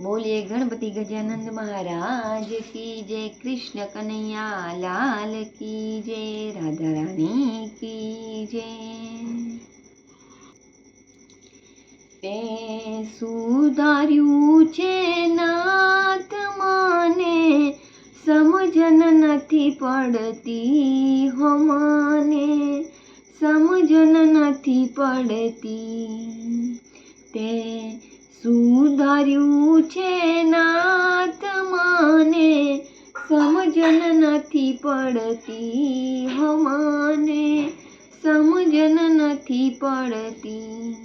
બોલીએ ગણપતિ ગજાનંદ મહારાજ કી જય કૃષ્ણ કનૈયા, લાલ કી જય, રાધા રાણી કી જય. તે સુધાર્યું છે નાથ માને, સમજન નથી પડતી હો મને, સમજન નથી પડતી. તે સુધાર્યું છે નાથ મને, સમજન નથી પડતી હમાને સમજન નથી પડતી.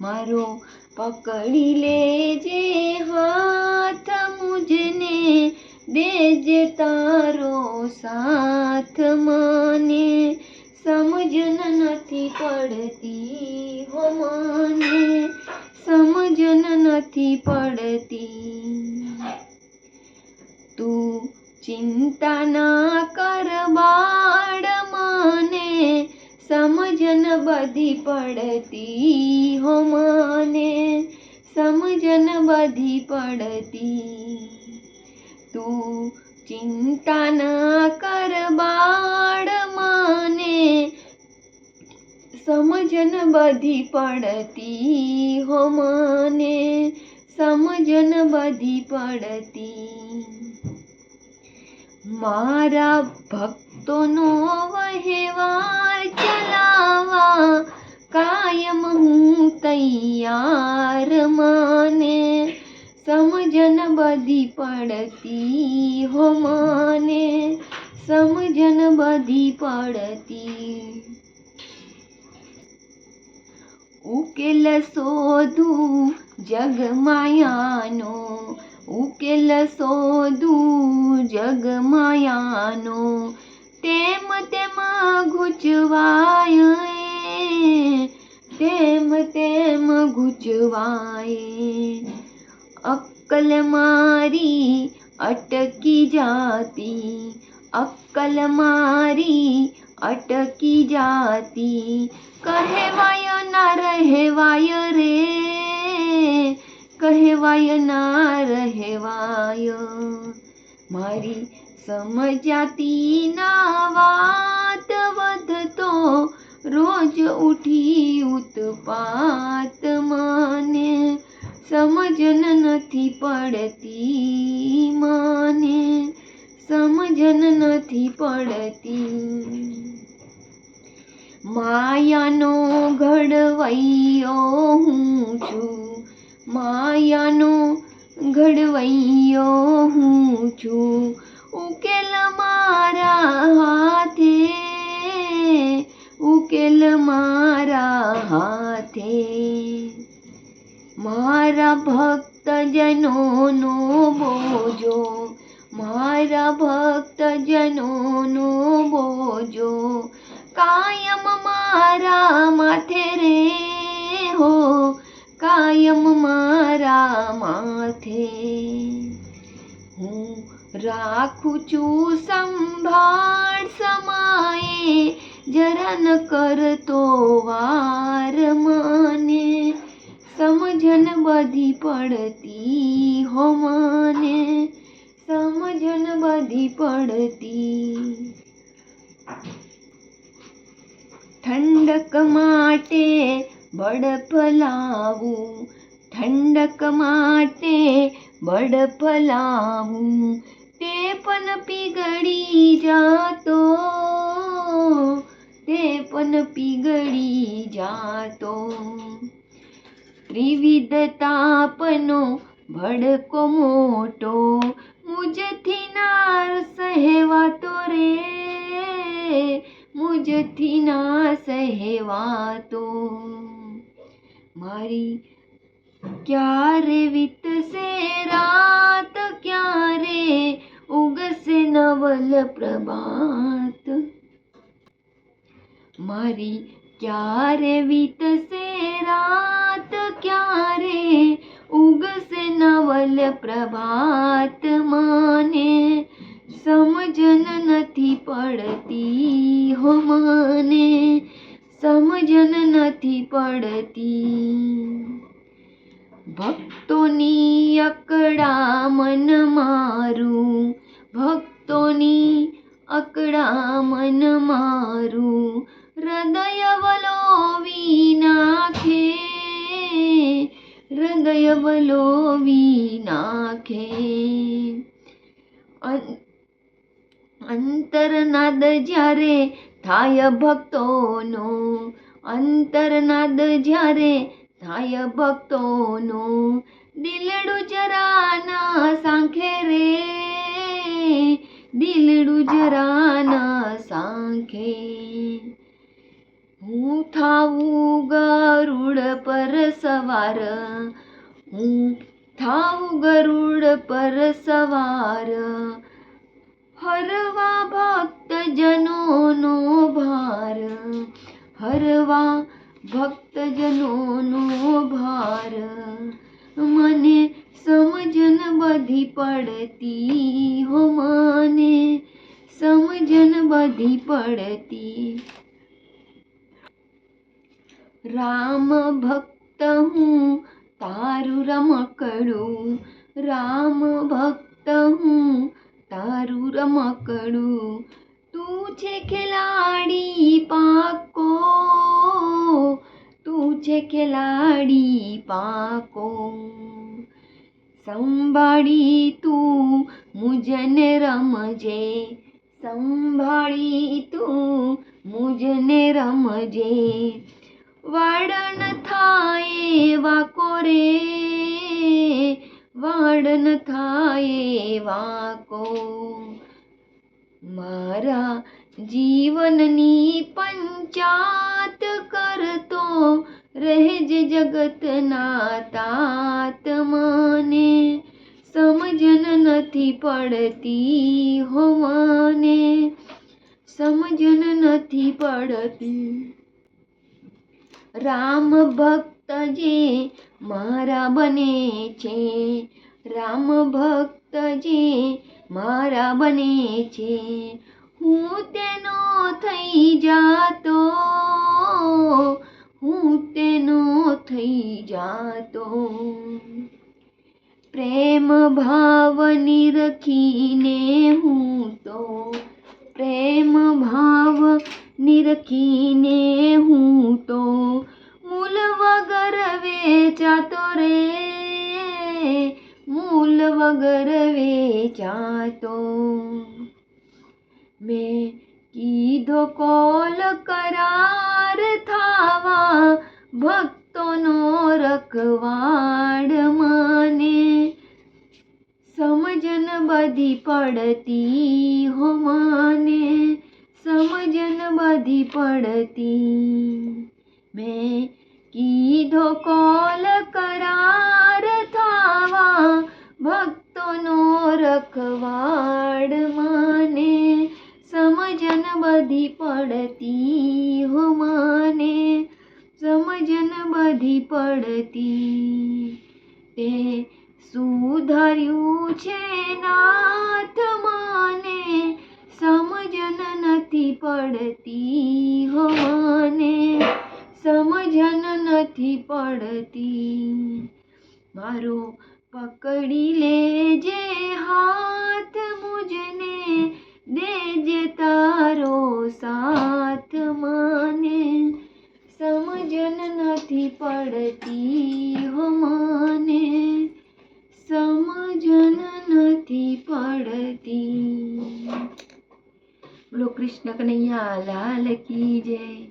મારો પકડી લેજે હાથ મુજને, દેજે તારો સાથ મને, સમજન નથી પડતી હો મને સમજન નથી પડતી. તું ચિંતા ના કર બાળ, મને સમજન બધી પડતી હો, મને સમજન બધી પડતી. તું ચિંતા ના કર બાળ, મને સમજન બધી પડતી હો મને સમજન બધી પડતી. મારા ભક્તોનો વહેવાર ચલાવા કાયમ હું તૈયાર મને. સમજન બધી પડતી હો મને સમજન બધી પડતી. ઉકેલ શોધું જગમાયાનો ઉકેલ શોધું જગમાયાનો તેમ તેમાં ગુચવાય, તેમ તેમ ગુચવાય. અક્કલ મારી અટકી જાતી, અક્કલ મારી અટકી જાતી કહેવાય ના રહેવાય રે કહેવાય ના રહેવાય મારી સમજાતી ના વાત વધતો રોજ ઉઠી ઉતપાત મને સમજન નથી પડતી મને સમજન નથી પડતી. માયાનો ઘડવૈયો હું છું. માયાનો ઘડવૈયો હું છું. ઉકેલ મારા હાથે, ઉકેલ મારા હાથે. મારા ભક્તજનોનો બોજો. મારા ભક્તજનોનો બોજો. કાયમ મારા માથે રે હો કાયમ મારા માથે. હું રાખું છું સંભાળ સમાએ. જરા ન કરતો વાર માને. સમજન બધી પડતી હો મને. સમજન બધી પડતી. ઠંડક માટે બળફ લાવું. ઠંડક માટે બળફ લાવું. તે પણ પીગળી જાતો. તે પણ પીગળી જાતો. ત્રિવિધ તાપનો ભડકો મોટો. મુજથી ના સહેવાતો મારી ક્યારે વીતશે રાત ક્યારે ઉગશે નવલ પ્રભાત મારી ક્યારે વીતશે રાત ક્યારે ઉગશે નવલ પ્રભાત મને સમજન નથી પડતી હો મને સમજન નથી પડતી. ભક્તોની અકડા મન મારું, ભક્તોની અકડા મન મારું, હૃદય વલોવી નાખે, હૃદય વલોવી નાખે. અંતરનાદ જ્યારે થાય ભક્તોનો અંતરનાદ જ્યારે થાય ભક્તોનો દિલડું જરા ના સાંખે રે દિલડું જરા ના સાંખે હું થાવું ગરુડ પર સવાર હું થાવું ગરુડ પર સવાર હરવા ભક્તજનોનો ભાર હરવા ભક્તજનોનો ભાર મને સમજન બધી પડતી હો મને સમજન બધી પડતી રામ ભક્ત હું તારું રમકડું રામ ભક્ત હું તારું રમકડું. તું છે ખેલાડી પાકો. તું છે ખેલાડી પાકો. સંભાળી તું, મુજને રમજે. સંભાળી તું, મુજને રમજે. વાડન થાય વાકો રે વાડન થાય વાકો. મારા જીવનની પંચાત કરતો રહેજ જગતના તાત મને સમજન નથી પડતી હો મને સમજન નથી પડતી. રામ ભક્ત જે મારા બને છે. રામ ભક્ત જે મારા બને છે. હું તેનો થઈ જાતો, હું તેનો થઈ જાતો. પ્રેમ ભાવ નિરખીને હું તો, પ્રેમ ભાવ નિરખીને હું તો મૂલ વગર વેચાતો રે મૂલ વગર વેચાતો મેં કીધો કોલ કરાર થાવા ભક્તોનો રખવાડ માને સમજન બધી પડતી હો માને સમજન બધી પડતી મેં કીધો કોલ કરાર થાવા, ભક્તોનો રખવાડ માને, સમજન બધી પડતી હો માને, સમજન બધી પડતી તે સુધાર્યું છે નાથ માને, સમજન નથી પડતી. મારો પકડી લેજે, હાથ મુજને દેજે તારો સાથ મને. સમજન નથી પડતી હો મને. સમજન નથી પડતી. બોલો કૃષ્ણ કનૈયા, લાલ કી જય.